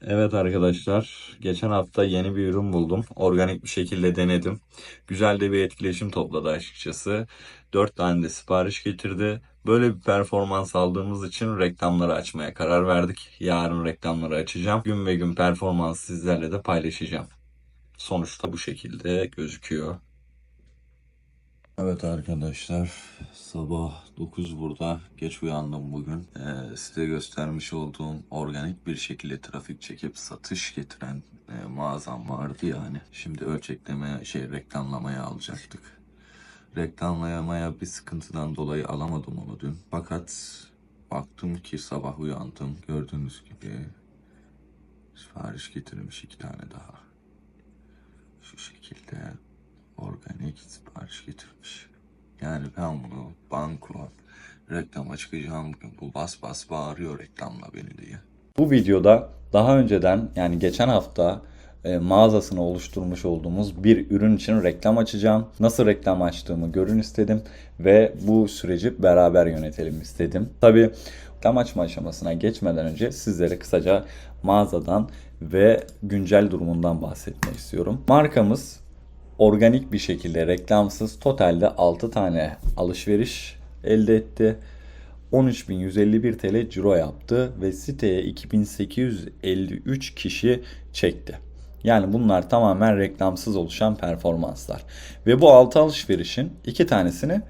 Evet arkadaşlar, geçen hafta yeni bir ürün buldum. Organik bir şekilde denedim. Güzel de bir etkileşim topladı açıkçası. 4 tane de sipariş getirdi. Böyle bir performans aldığımız için reklamları açmaya karar verdik. Yarın reklamları açacağım. Gün ve gün performans sizlerle de paylaşacağım. Sonuçta bu şekilde gözüküyor. Evet arkadaşlar sabah 9 burada geç uyandım bugün. Ee, size göstermiş olduğum organik bir şekilde trafik çekip satış getiren e, mağazam vardı yani. Şimdi ölçeklemeye şey reklamlamaya alacaktık. Reklamlamaya bir sıkıntıdan dolayı alamadım onu dün. Fakat baktım ki sabah uyandım gördüğünüz gibi sipariş getirmiş iki tane daha. Şu şekilde organik sipariş getirmiş. Yani ben bunu banko reklama çıkacağım bugün. Bu bas bas bağırıyor reklamla beni diye. Bu videoda daha önceden yani geçen hafta e, mağazasını oluşturmuş olduğumuz bir ürün için reklam açacağım. Nasıl reklam açtığımı görün istedim ve bu süreci beraber yönetelim istedim. Tabii reklam açma aşamasına geçmeden önce sizlere kısaca mağazadan ve güncel durumundan bahsetmek istiyorum. Markamız organik bir şekilde reklamsız totalde 6 tane alışveriş elde etti. 13.151 TL ciro yaptı ve siteye 2853 kişi çekti. Yani bunlar tamamen reklamsız oluşan performanslar. Ve bu 6 alışverişin 2 tanesini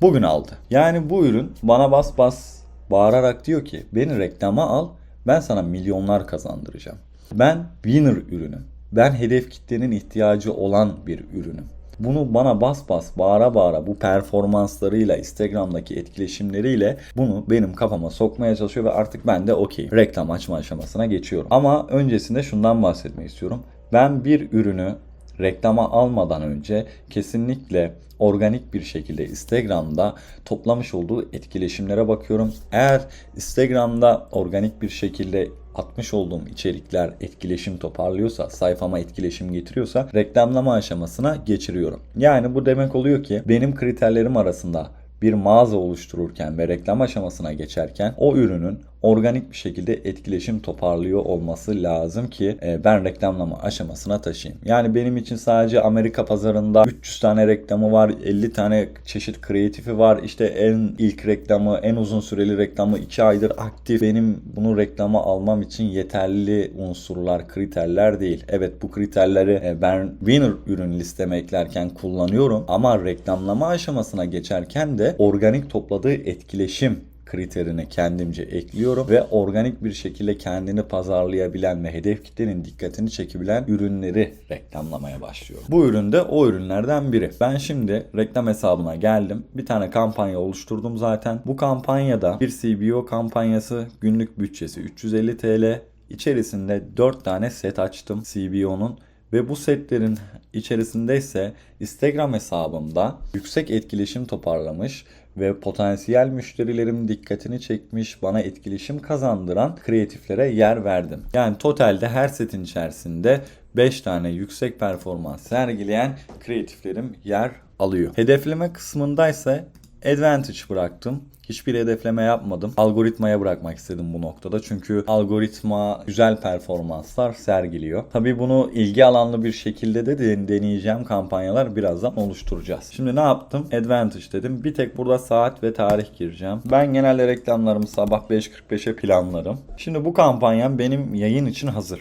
bugün aldı. Yani bu ürün bana bas bas bağırarak diyor ki beni reklama al ben sana milyonlar kazandıracağım. Ben winner ürünüm. Ben hedef kitlenin ihtiyacı olan bir ürünüm. Bunu bana bas bas bağıra bağıra bu performanslarıyla Instagram'daki etkileşimleriyle bunu benim kafama sokmaya çalışıyor ve artık ben de okey reklam açma aşamasına geçiyorum. Ama öncesinde şundan bahsetmek istiyorum. Ben bir ürünü reklama almadan önce kesinlikle organik bir şekilde Instagram'da toplamış olduğu etkileşimlere bakıyorum. Eğer Instagram'da organik bir şekilde atmış olduğum içerikler etkileşim toparlıyorsa, sayfama etkileşim getiriyorsa reklamlama aşamasına geçiriyorum. Yani bu demek oluyor ki benim kriterlerim arasında bir mağaza oluştururken ve reklam aşamasına geçerken o ürünün organik bir şekilde etkileşim toparlıyor olması lazım ki e, ben reklamlama aşamasına taşıyayım. Yani benim için sadece Amerika pazarında 300 tane reklamı var, 50 tane çeşit kreatifi var. İşte en ilk reklamı, en uzun süreli reklamı 2 aydır aktif. Benim bunu reklama almam için yeterli unsurlar, kriterler değil. Evet bu kriterleri e, ben winner ürün listeme eklerken kullanıyorum ama reklamlama aşamasına geçerken de organik topladığı etkileşim kriterini kendimce ekliyorum ve organik bir şekilde kendini pazarlayabilen ve hedef kitlenin dikkatini çekebilen ürünleri reklamlamaya başlıyorum. Bu ürün de o ürünlerden biri. Ben şimdi reklam hesabına geldim. Bir tane kampanya oluşturdum zaten. Bu kampanyada bir CBO kampanyası günlük bütçesi 350 TL. İçerisinde 4 tane set açtım CBO'nun ve bu setlerin içerisinde ise Instagram hesabımda yüksek etkileşim toparlamış ve potansiyel müşterilerim dikkatini çekmiş, bana etkileşim kazandıran kreatiflere yer verdim. Yani totalde her setin içerisinde 5 tane yüksek performans sergileyen kreatiflerim yer alıyor. Hedefleme kısmındaysa Advantage bıraktım. Hiçbir hedefleme yapmadım. Algoritmaya bırakmak istedim bu noktada. Çünkü algoritma güzel performanslar sergiliyor. Tabii bunu ilgi alanlı bir şekilde de deneyeceğim kampanyalar birazdan oluşturacağız. Şimdi ne yaptım? Advantage dedim. Bir tek burada saat ve tarih gireceğim. Ben genelde reklamlarımı sabah 5.45'e planlarım. Şimdi bu kampanyam benim yayın için hazır.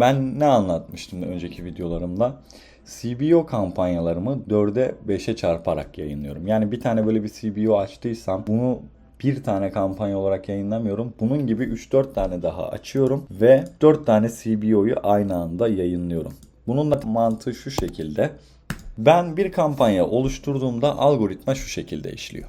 Ben ne anlatmıştım önceki videolarımda? CBO kampanyalarımı 4'e 5'e çarparak yayınlıyorum. Yani bir tane böyle bir CBO açtıysam bunu bir tane kampanya olarak yayınlamıyorum. Bunun gibi 3-4 tane daha açıyorum ve 4 tane CBO'yu aynı anda yayınlıyorum. Bunun da mantığı şu şekilde. Ben bir kampanya oluşturduğumda algoritma şu şekilde işliyor.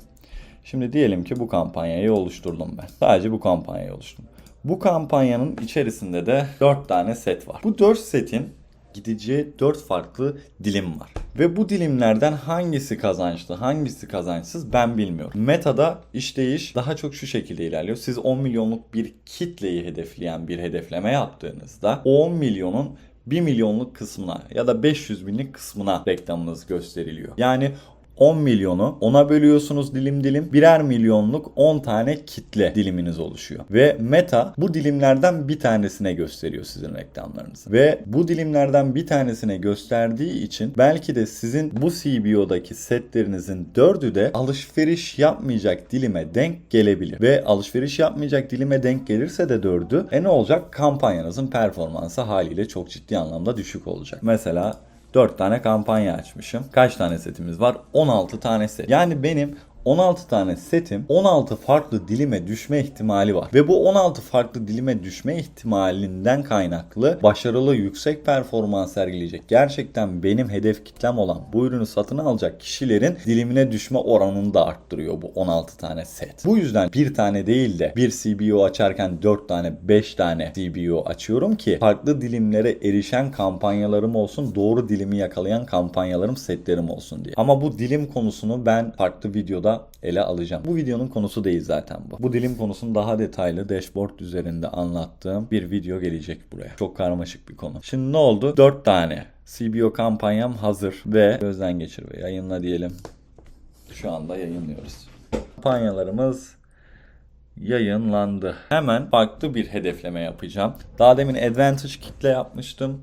Şimdi diyelim ki bu kampanyayı oluşturdum ben. Sadece bu kampanyayı oluşturdum. Bu kampanyanın içerisinde de 4 tane set var. Bu 4 setin gideceği 4 farklı dilim var. Ve bu dilimlerden hangisi kazançlı, hangisi kazançsız ben bilmiyorum. Meta'da işleyiş daha çok şu şekilde ilerliyor. Siz 10 milyonluk bir kitleyi hedefleyen bir hedefleme yaptığınızda o 10 milyonun 1 milyonluk kısmına ya da 500 binlik kısmına reklamınız gösteriliyor. Yani 10 milyonu 10'a bölüyorsunuz dilim dilim. Birer milyonluk 10 tane kitle diliminiz oluşuyor. Ve Meta bu dilimlerden bir tanesine gösteriyor sizin reklamlarınızı. Ve bu dilimlerden bir tanesine gösterdiği için belki de sizin bu CBO'daki setlerinizin dördü de alışveriş yapmayacak dilime denk gelebilir. Ve alışveriş yapmayacak dilime denk gelirse de dördü e ne olacak? Kampanyanızın performansı haliyle çok ciddi anlamda düşük olacak. Mesela 4 tane kampanya açmışım. Kaç tane setimiz var? 16 tane set. Yani benim 16 tane setim 16 farklı dilime düşme ihtimali var. Ve bu 16 farklı dilime düşme ihtimalinden kaynaklı başarılı yüksek performans sergileyecek. Gerçekten benim hedef kitlem olan bu ürünü satın alacak kişilerin dilimine düşme oranını da arttırıyor bu 16 tane set. Bu yüzden bir tane değil de bir CBO açarken 4 tane 5 tane CBO açıyorum ki farklı dilimlere erişen kampanyalarım olsun doğru dilimi yakalayan kampanyalarım setlerim olsun diye. Ama bu dilim konusunu ben farklı videoda ele alacağım. Bu videonun konusu değil zaten bu. Bu dilim konusunu daha detaylı dashboard üzerinde anlattığım bir video gelecek buraya. Çok karmaşık bir konu. Şimdi ne oldu? 4 tane CBO kampanyam hazır ve gözden geçir ve yayınla diyelim. Şu anda yayınlıyoruz. Kampanyalarımız yayınlandı. Hemen farklı bir hedefleme yapacağım. Daha demin Advantage kitle yapmıştım.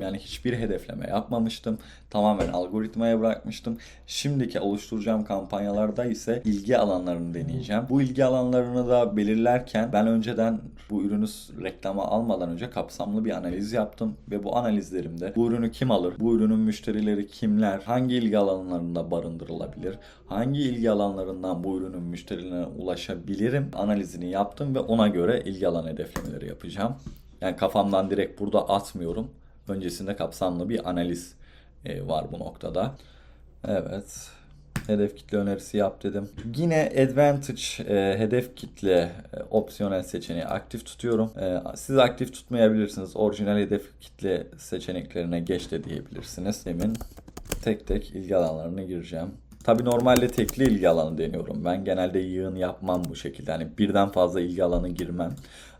Yani hiçbir hedefleme yapmamıştım. Tamamen algoritmaya bırakmıştım. Şimdiki oluşturacağım kampanyalarda ise ilgi alanlarını deneyeceğim. Bu ilgi alanlarını da belirlerken ben önceden bu ürünü reklama almadan önce kapsamlı bir analiz yaptım ve bu analizlerimde bu ürünü kim alır, bu ürünün müşterileri kimler, hangi ilgi alanlarında barındırılabilir, hangi ilgi alanlarından bu ürünün müşterilerine ulaşabilirim analizini yaptım ve ona göre ilgi alan hedeflemeleri yapacağım. Yani kafamdan direkt burada atmıyorum. Öncesinde kapsamlı bir analiz e, var bu noktada. Evet. Hedef kitle önerisi yap dedim. Yine Advantage e, hedef kitle e, opsiyonel seçeneği aktif tutuyorum. E, siz aktif tutmayabilirsiniz. Orijinal hedef kitle seçeneklerine geç de diyebilirsiniz. Demin tek tek ilgi alanlarına gireceğim. Tabi normalde tekli ilgi alanı deniyorum. Ben genelde yığın yapmam bu şekilde. Yani birden fazla ilgi alanı girmem.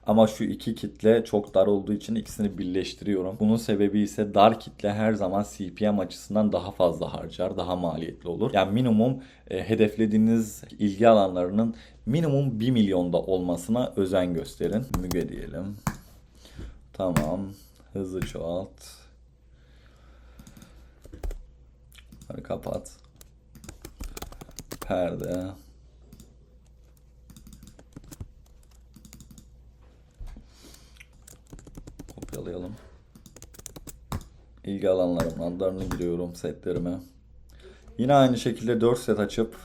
Ama şu iki kitle çok dar olduğu için ikisini birleştiriyorum. Bunun sebebi ise dar kitle her zaman CPM açısından daha fazla harcar, daha maliyetli olur. Yani minimum e, hedeflediğiniz ilgi alanlarının minimum 1 milyonda olmasına özen gösterin. Müge diyelim. Tamam. Hızlı çoğalt. Hadi kapat. Perde. Kopyalayalım. İlgi alanlarımın adlarını giriyorum setlerime. Yine aynı şekilde 4 set açıp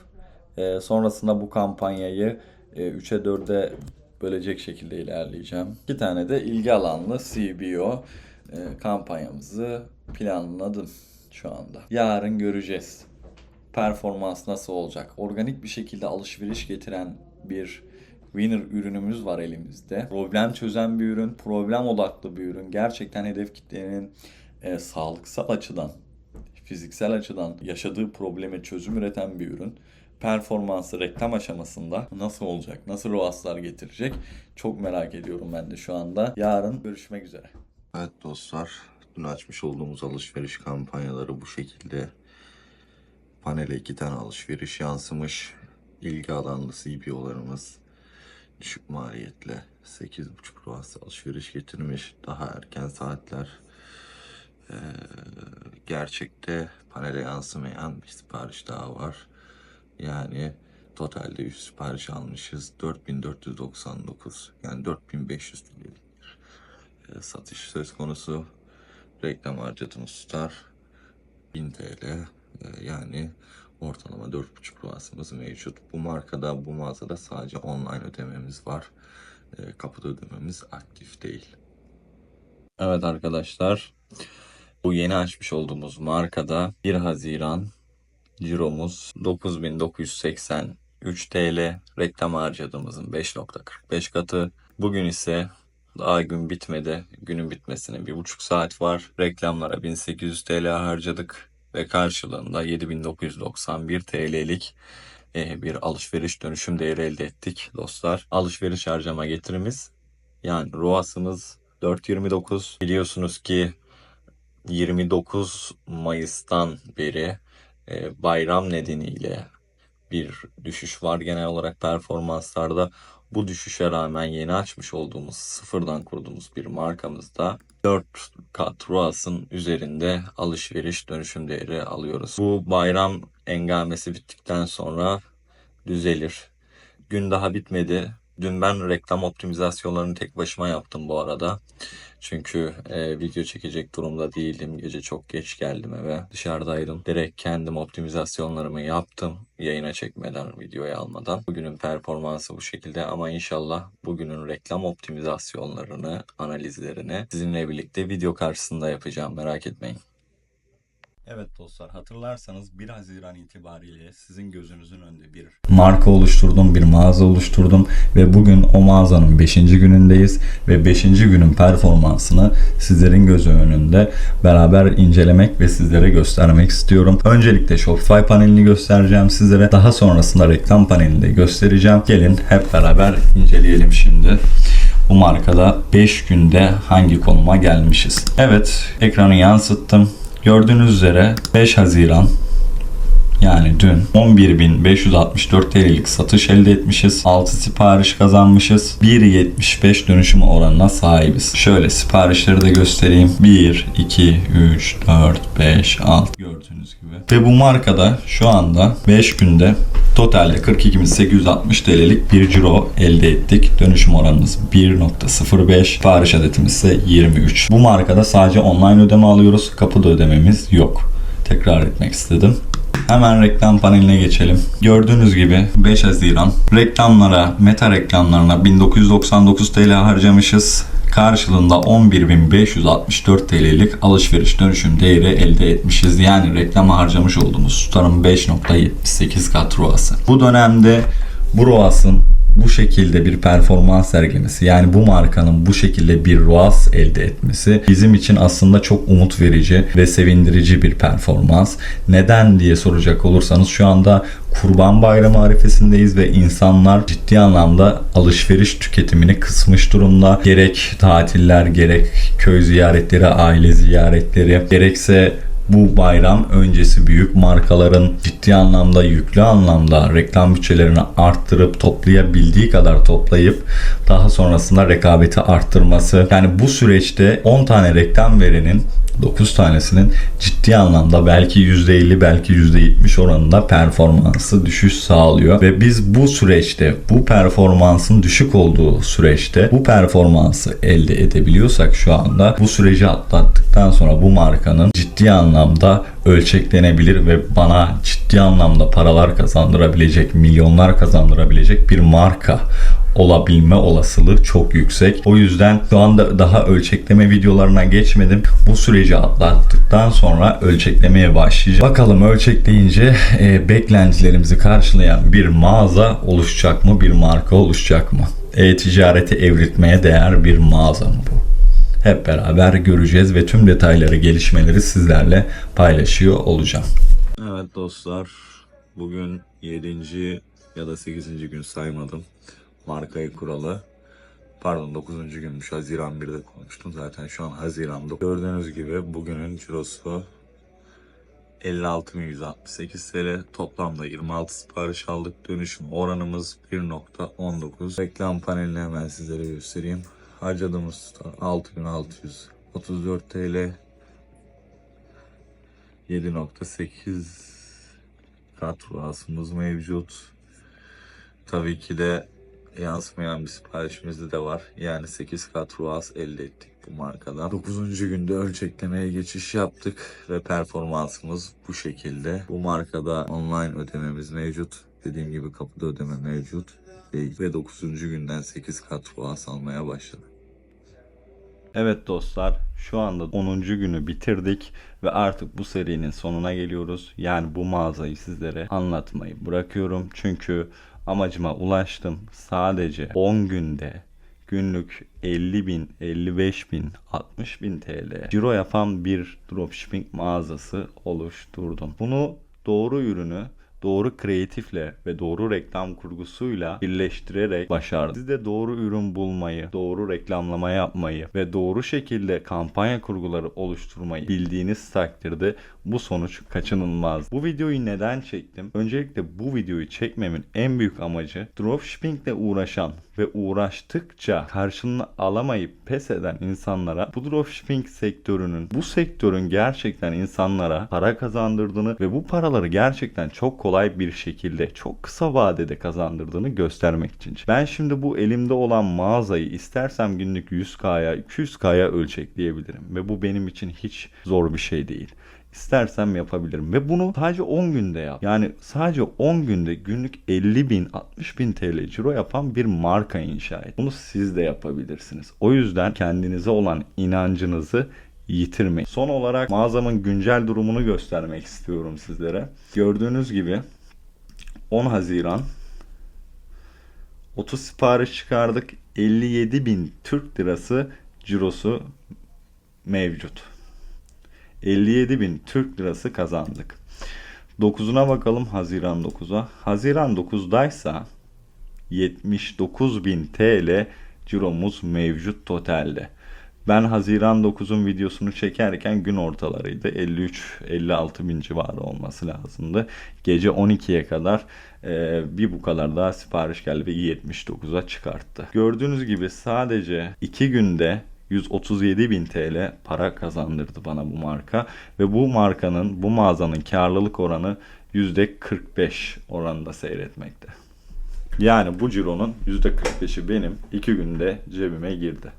e, sonrasında bu kampanyayı e, 3'e 4'e bölecek şekilde ilerleyeceğim. İki tane de ilgi alanlı CBO e, kampanyamızı planladım şu anda. Yarın göreceğiz. Performans nasıl olacak? Organik bir şekilde alışveriş getiren bir winner ürünümüz var elimizde. Problem çözen bir ürün, problem odaklı bir ürün. Gerçekten hedef kitlenin e, sağlıksal açıdan, fiziksel açıdan yaşadığı probleme çözüm üreten bir ürün. Performansı reklam aşamasında nasıl olacak, nasıl ROAS'lar getirecek çok merak ediyorum ben de şu anda. Yarın görüşmek üzere. Evet dostlar, dün açmış olduğumuz alışveriş kampanyaları bu şekilde. Panele iki tane alışveriş yansımış. İlgi alanlı CPO'larımız düşük maliyetle 8.5 ruhası alışveriş getirmiş. Daha erken saatler. Ee, gerçekte panele yansımayan bir sipariş daha var. Yani totalde 100 sipariş almışız. 4499 yani 4500 TL'lik e, satış söz konusu. Reklam harcadığımız tutar 1000 TL yani ortalama 4,5 ruhasımız mevcut. Bu markada bu mağazada sadece online ödememiz var. E, kapıda ödememiz aktif değil. Evet arkadaşlar bu yeni açmış olduğumuz markada 1 Haziran Ciromuz 9983 TL. Reklam harcadığımızın 5.45 katı. Bugün ise daha gün bitmedi. Günün bitmesine bir buçuk saat var. Reklamlara 1800 TL harcadık ve karşılığında 7991 TL'lik e, bir alışveriş dönüşüm değeri elde ettik dostlar. Alışveriş harcama getirimiz yani ROAS'ımız 4.29. Biliyorsunuz ki 29 Mayıs'tan beri e, bayram nedeniyle bir düşüş var genel olarak performanslarda. Bu düşüşe rağmen yeni açmış olduğumuz, sıfırdan kurduğumuz bir markamızda 4 kat ROAS'ın üzerinde alışveriş dönüşüm değeri alıyoruz. Bu bayram engamesi bittikten sonra düzelir. Gün daha bitmedi. Dün ben reklam optimizasyonlarını tek başıma yaptım bu arada. Çünkü e, video çekecek durumda değildim. Gece çok geç geldim eve. Dışarıdaydım. Direkt kendim optimizasyonlarımı yaptım. Yayına çekmeden, videoya almadan. Bugünün performansı bu şekilde ama inşallah bugünün reklam optimizasyonlarını, analizlerini sizinle birlikte video karşısında yapacağım. Merak etmeyin. Evet dostlar hatırlarsanız 1 Haziran itibariyle sizin gözünüzün önünde bir marka oluşturdum, bir mağaza oluşturdum ve bugün o mağazanın 5. günündeyiz ve 5. günün performansını sizlerin gözü önünde beraber incelemek ve sizlere göstermek istiyorum. Öncelikle Shopify panelini göstereceğim sizlere. Daha sonrasında reklam panelini de göstereceğim. Gelin hep beraber inceleyelim şimdi bu markada 5 günde hangi konuma gelmişiz. Evet ekranı yansıttım. Gördüğünüz üzere 5 Haziran yani dün 11.564 TL'lik satış elde etmişiz. 6 sipariş kazanmışız. 1.75 dönüşüm oranına sahibiz. Şöyle siparişleri de göstereyim. 1, 2, 3, 4, 5, 6 gördüğünüz gibi. Ve bu markada şu anda 5 günde totalde 42.860 TL'lik bir ciro elde ettik. Dönüşüm oranımız 1.05. Sipariş adetimiz ise 23. Bu markada sadece online ödeme alıyoruz. Kapıda ödememiz yok. Tekrar etmek istedim. Hemen reklam paneline geçelim. Gördüğünüz gibi 5 Haziran reklamlara, meta reklamlarına 1999 TL harcamışız. Karşılığında 11.564 TL'lik alışveriş dönüşüm değeri elde etmişiz. Yani reklama harcamış olduğumuz tutarın 5.78 kat ROAS'ı. Bu dönemde bu ROAS'ın bu şekilde bir performans sergilemesi yani bu markanın bu şekilde bir ROAS elde etmesi bizim için aslında çok umut verici ve sevindirici bir performans. Neden diye soracak olursanız şu anda Kurban Bayramı arifesindeyiz ve insanlar ciddi anlamda alışveriş tüketimini kısmış durumda. Gerek tatiller, gerek köy ziyaretleri, aile ziyaretleri, gerekse bu bayram öncesi büyük markaların ciddi anlamda yüklü anlamda reklam bütçelerini arttırıp toplayabildiği kadar toplayıp daha sonrasında rekabeti arttırması. Yani bu süreçte 10 tane reklam verenin 9 tanesinin ciddi anlamda belki %50 belki %70 oranında performansı düşüş sağlıyor. Ve biz bu süreçte bu performansın düşük olduğu süreçte bu performansı elde edebiliyorsak şu anda bu süreci atlattıktan sonra bu markanın ciddi anlamda ölçeklenebilir ve bana ciddi anlamda paralar kazandırabilecek, milyonlar kazandırabilecek bir marka olabilme olasılığı çok yüksek. O yüzden şu anda daha ölçekleme videolarına geçmedim. Bu süreci atlattıktan sonra ölçeklemeye başlayacağım. Bakalım ölçekleyince e, beklentilerimizi karşılayan bir mağaza oluşacak mı? Bir marka oluşacak mı? E-ticareti evriltmeye değer bir mağaza mı bu? Hep beraber göreceğiz ve tüm detayları, gelişmeleri sizlerle paylaşıyor olacağım. Evet dostlar, bugün 7. ya da 8. gün saymadım markayı kuralı. Pardon 9. günmüş. Haziran 1'de konuştum. Zaten şu an Haziran'da. Gördüğünüz gibi bugünün cirosu 56.168 TL. Toplamda 26 sipariş aldık. Dönüşüm oranımız 1.19. Reklam panelini hemen sizlere göstereyim. Harcadığımız tutar 6634 TL. 7.8 kat mevcut. Tabii ki de yansımayan bir siparişimiz de var. Yani 8 kat ruhas elde ettik bu markadan. 9. günde ölçeklemeye geçiş yaptık ve performansımız bu şekilde. Bu markada online ödememiz mevcut. Dediğim gibi kapıda ödeme mevcut. Ve 9. günden 8 kat ruhas almaya başladık. Evet dostlar, şu anda 10. günü bitirdik ve artık bu serinin sonuna geliyoruz. Yani bu mağazayı sizlere anlatmayı bırakıyorum. Çünkü amacıma ulaştım. Sadece 10 günde günlük 50 bin, 55 bin, 60 bin TL ciro yapan bir dropshipping mağazası oluşturdum. Bunu doğru ürünü doğru kreatifle ve doğru reklam kurgusuyla birleştirerek başardı. Siz de doğru ürün bulmayı, doğru reklamlama yapmayı ve doğru şekilde kampanya kurguları oluşturmayı bildiğiniz takdirde bu sonuç kaçınılmaz. Bu videoyu neden çektim? Öncelikle bu videoyu çekmemin en büyük amacı dropshipping ile uğraşan ve uğraştıkça karşılığını alamayıp pes eden insanlara bu dropshipping sektörünün, bu sektörün gerçekten insanlara para kazandırdığını ve bu paraları gerçekten çok kolay bir şekilde, çok kısa vadede kazandırdığını göstermek için. Ben şimdi bu elimde olan mağazayı istersem günlük 100K'ya, 200K'ya ölçekleyebilirim ve bu benim için hiç zor bir şey değil. İstersem yapabilirim ve bunu sadece 10 günde yap. Yani sadece 10 günde günlük 50 bin 60 bin TL ciro yapan bir marka inşa et. Bunu siz de yapabilirsiniz. O yüzden kendinize olan inancınızı yitirmeyin. Son olarak mağazamın güncel durumunu göstermek istiyorum sizlere. Gördüğünüz gibi 10 Haziran 30 sipariş çıkardık. 57 bin Türk lirası cirosu mevcut. 57 bin Türk lirası kazandık. 9'una bakalım Haziran 9'a. Haziran 9'daysa 79 bin TL ciromuz mevcut totalde. Ben Haziran 9'un videosunu çekerken gün ortalarıydı. 53-56 bin civarı olması lazımdı. Gece 12'ye kadar e, bir bu kadar daha sipariş geldi ve 79'a çıkarttı. Gördüğünüz gibi sadece 2 günde 137 bin TL para kazandırdı bana bu marka ve bu markanın bu mağazanın karlılık oranı %45 oranında seyretmekte. Yani bu cironun %45'i benim 2 günde cebime girdi.